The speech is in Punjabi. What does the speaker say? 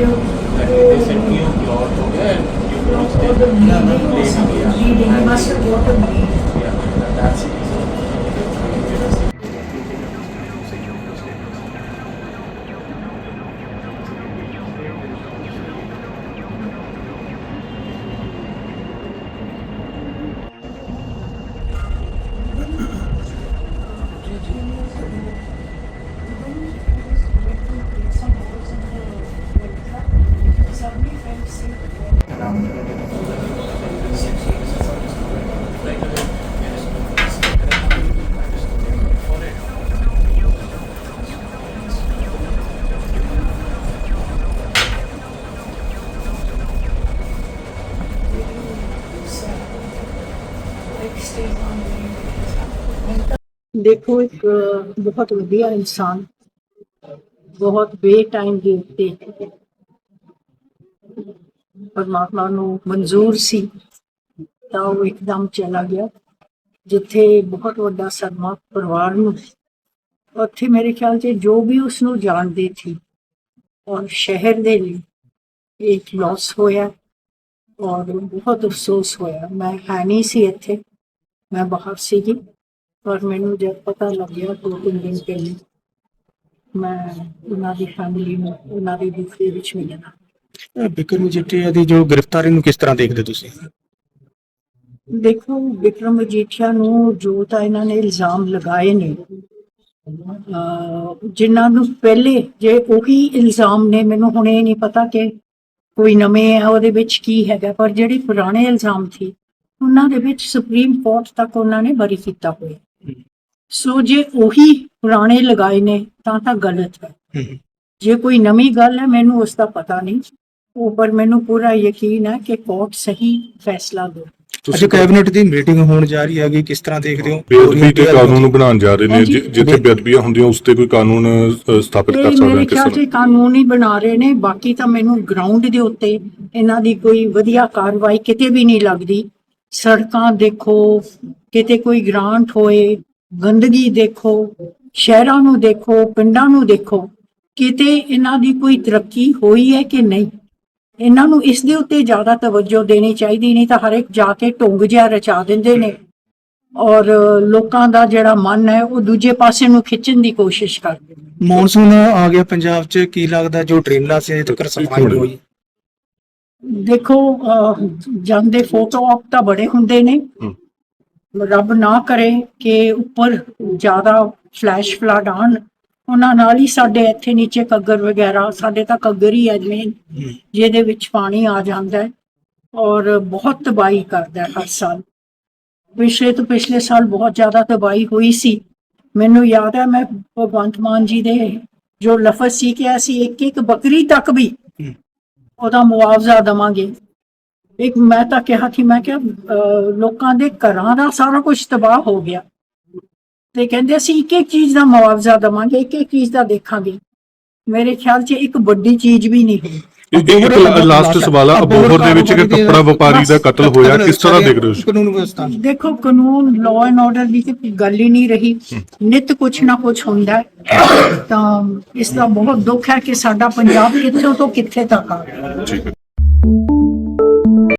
you. They sent me and you go to. Yeah, that's it. ਦੇਖੋ, ਇੱਕ ਬਹੁਤ ਵਧੀਆ ਇਨਸਾਨ, ਬਹੁਤ ਬੇਟਾਈਮ ਦੇ ਉੱਤੇ ਪਰਮਾਤਮਾ ਨੂੰ ਮਨਜ਼ੂਰ ਸੀ, ਤਾਂ ਉਹ ਇੱਕਦਮ ਚਲਾ ਗਿਆ, ਜਿੱਥੇ ਬਹੁਤ ਵੱਡਾ ਸਦਮਾ ਪਰਿਵਾਰ ਨੂੰ ਉੱਥੇ ਮੇਰੇ ਖਿਆਲ 'ਚ ਜੋ ਵੀ ਉਸ ਨੂੰ ਜਾਣਦੇ ਸੀ, ਔਰ ਸ਼ਹਿਰ ਦੇ ਲਈ ਇੱਕ ਲਾਸ ਹੋਇਆ, ਔਰ ਬਹੁਤ ਅਫਸੋਸ ਹੋਇਆ। ਮੈਂ ਹੈ ਨਹੀਂ ਸੀ ਇੱਥੇ। ਮੈਂ ਬਾਹਰ ਸੀਗੀ ਪਰ ਮੈਨੂੰ ਜਦ ਪਤਾ ਲੱਗਿਆ ਦੋ ਤਿੰਨ ਦਿਨ ਪਹਿਲੇ ਮੈਂ ਉਹਨਾਂ ਦੀ ਫੈਮਿਲੀ ਨੂੰ ਉਹਨਾਂ ਦੇ ਦੁੱਖ ਵਿੱਚ ਅਹ ਬਿਕਰਮ ਮਜੀਠੀਆ ਦੀ ਜੋ ਗ੍ਰਿਫਤਾਰੀ ਨੂੰ ਕਿਸ ਤਰ੍ਹਾਂ ਦੇਖਦੇ ਤੁਸੀਂ? ਦੇਖੋ ਵਿਕਰਮ ਮਜੀਠੀਆ ਨੂੰ ਜੋ ਤਾਂ ਇਹਨਾਂ ਨੇ ਇਲਜ਼ਾਮ ਲਗਾਏ ਨੇ ਜਿਨ੍ਹਾਂ ਨੂੰ ਪਹਿਲੇ ਜੇ ਉਹੀ ਇਲਜ਼ਾਮ ਨੇ ਮੈਨੂੰ ਹੁਣ ਇਹ ਨਹੀਂ ਪਤਾ ਕਿ ਕੋਈ ਨਵੇਂ ਹੈ ਉਹਦੇ ਵਿੱਚ ਕੀ ਹੈਗਾ ਪਰ ਜਿਹੜੇ ਪੁਰਾਣੇ ਇਲਜ਼ਾਮ ਸੀ ਉਹਨਾਂ ਦੇ ਵਿੱਚ ਸੁਪਰੀਮ ਕੋਰਟ ਤੱਕ ਉਹਨਾਂ ਨੇ ਬਰੀ ਕੀਤਾ ਹੋਇਆ। ਸੋ ਜੇ ਉਹੀ ਪੁਰਾਣੇ ਲਗਾਏ ਨੇ ਤਾਂ ਤਾਂ ਗਲਤ ਹੈ। ਜੇ ਕੋਈ ਨਵੀਂ ਗੱਲ ਹੈ ਮੈਨੂੰ ਉਸ ਦਾ ਪਤਾ ਨਹੀਂ। ਉਹ ਪਰ ਮੈਨੂੰ ਪੂਰਾ ਯਕੀਨ ਹੈ ਕਿ ਕੋਰਟ ਸਹੀ ਫੈਸਲਾ ਦੇ ਅੱਜ ਕੈਬਨਿਟ ਦੀ ਮੀਟਿੰਗ ਹੋਣ ਜਾ ਰਹੀ ਹੈਗੀ ਕਿਸ ਤਰ੍ਹਾਂ ਦੇਖਦੇ ਹੋ? ਬੇਅਦਬੀ ਤੇ ਕਾਨੂੰਨ ਬਣਾਉਣ ਜਾ ਰਹੇ ਨੇ ਜਿੱਥੇ ਬੇਅਦਬੀਆਂ ਹੁੰਦੀਆਂ ਉਸ ਤੇ ਕੋਈ ਕਾਨੂੰਨ ਸਥਾਪਿਤ ਕਰ ਸਕਦੇ ਮੇਰੇ ਨੇ? ਕਿਸ ਤਰ੍ਹਾਂ ਕਾਨੂੰਨ ਹੀ ਬਣਾ ਰਹੇ ਨੇ ਬਾਕੀ ਤਾਂ ਮੈਨੂੰ ਗਰਾਊਂਡ ਦੇ ਉੱਤੇ ਇਹਨਾਂ ਦੀ ਕੋਈ ਵਧੀਆ ਕਾਰਵਾਈ ਕਿਤੇ ਵੀ ਨਹੀਂ ਲੱਗਦੀ। ਸੜਕਾਂ ਦੇਖੋ, ਕਿਤੇ ਕੋਈ ਗ੍ਰਾਂਟ ਹੋਏ, ਗੰਦਗੀ ਦੇਖੋ, ਸ਼ਹਿਰਾਂ ਨੂੰ ਦੇਖੋ, ਪਿੰਡਾਂ ਨੂੰ ਦੇਖੋ, ਕਿਤੇ ਇਹਨਾਂ ਦੀ ਕੋਈ ਤਰੱਕੀ ਹੋਈ ਹੈ ਕਿ ਨਹੀਂ? ਇਹਨਾਂ ਨੂੰ ਇਸ ਦੇ ਉੱਤੇ ਜ਼ਿਆਦਾ ਤਵੱਜੋ ਦੇਣੀ ਚਾਹੀਦੀ, ਨਹੀਂ ਤਾਂ ਹਰ ਇੱਕ ਜਾ ਕੇ ਢੁੰਗ ਜਿਹਾ ਰਚਾ ਦਿੰਦੇ ਨੇ ਔਰ ਲੋਕਾਂ ਦਾ ਜਿਹੜਾ ਮਨ ਹੈ, ਉਹ ਦੂਜੇ ਪਾਸੇ ਨੂੰ ਖਿੱਚਣ ਦੀ ਕੋਸ਼ਿਸ਼ ਕਰਦੇ ਨੇ। ਮੌਨਸੂਨ ਆ ਗਿਆ ਪੰਜਾਬ 'ਚ, ਕੀ ਲੱਗਦਾ ਜੋ ਡ੍ਰੀਮਲਾ ਸੀ ਤੱਕ ਸਫ਼ਾਈ ਹੋਈ? ਦੇਖੋ ਜਾਂਦੇ ਫੋਟੋ ਆਪ ਤਾਂ ਬੜੇ ਹੁੰਦੇ ਨੇ। ਰੱਬ ਨਾ ਕਰੇ ਕਿ ਉੱਪਰ ਜ਼ਿਆਦਾ ਫਲੈਸ਼ ਫਲੱਡ ਆਣ ਉਹਨਾਂ ਨਾਲ ਹੀ ਸਾਡੇ ਇੱਥੇ ਨੀਚੇ ਕੱਗਰ ਵਗੈਰਾ ਸਾਡੇ ਤਾਂ ਕੱਗਰ ਹੀ ਹੈ। ਜ਼ਮੀਨ ਜਿਹਦੇ ਵਿੱਚ ਪਾਣੀ ਆ ਜਾਂਦਾ ਹੈ ਔਰ ਬਹੁਤ ਤਬਾਹੀ ਕਰਦਾ ਹੈ ਹਰ ਸਾਲ। ਪਿਛਲੇ ਤੋਂ ਪਿਛਲੇ ਸਾਲ ਬਹੁਤ ਜ਼ਿਆਦਾ ਤਬਾਹੀ ਹੋਈ ਸੀ। ਮੈਨੂੰ ਯਾਦ ਹੈ ਮੈਂ ਭਗਵੰਤ ਮਾਨ ਜੀ ਦੇ ਜੋ ਲਫ਼ਜ਼ ਸੀ ਕਿ ਅਸੀਂ ਇੱਕ ਇੱਕ ਬੱਕਰੀ ਤੱਕ ਵੀ ਉਹਦਾ ਮੁਆਵਜ਼ਾ ਦਵਾਂਗੇ। ਇੱਕ ਮੈਂ ਤਾਂ ਕਿਹਾ ਸੀ ਮੈਂ ਕਿਹਾ ਅਹ, ਲੋਕਾਂ ਦੇ ਘਰਾਂ ਦਾ ਸਾਰਾ ਕੁਝ ਤਬਾਹ ਹੋ ਗਿਆ। ਤੇ ਕਹਿੰਦੇ ਅਸੀਂ ਇੱਕ ਇੱਕ ਚੀਜ਼ ਦਾ ਮੁਆਵਜ਼ਾ ਦਵਾਂਗੇ ਇੱਕ ਇੱਕ ਚੀਜ਼ ਦਾ ਦੇਖਾਂਗੇ। ਮੇਰੇ ਖਿਆਲ 'ਚ ਇੱਕ ਵੱਡੀ ਚੀਜ਼ ਵੀ ਨਹੀਂ ਹੋਈ। ਇੱਕ ਲਾਸਟ ਸਵਾਲ ਆ ਅਬੋਹਰ ਦੇ ਵਿੱਚ ਇੱਕ ਕੱਪੜਾ ਵਪਾਰੀ ਦਾ ਕਤਲ ਹੋਇਆ ਕਿਸ ਤਰ੍ਹਾਂ ਦੇਖ ਰਹੇ ਹੋ? ਕਾਨੂੰਨ ਵਿਵਸਥਾ? ਦੇਖੋ ਕਾਨੂੰਨ ਲਾਅ ਐਂਡ ਆਰਡਰ ਦੀ ਤੇ ਕੋਈ ਗੱਲ ਹੀ ਨਹੀਂ ਰਹੀ। ਨਿਤ ਕੁਛ ਨਾ ਕੁਛ ਹੁੰਦਾ ਹੈ। ਤਾਂ ਇਸ ਦਾ ਬਹੁਤ ਦੁੱਖ ਹੈ ਕਿ ਸਾਡਾ ਪੰਜਾਬ ਕਿੱਥੋਂ ਤੋਂ ਕਿੱਥੇ ਤੱਕ ਆ। ਗਿਆ ਠੀਕ ਹੈ।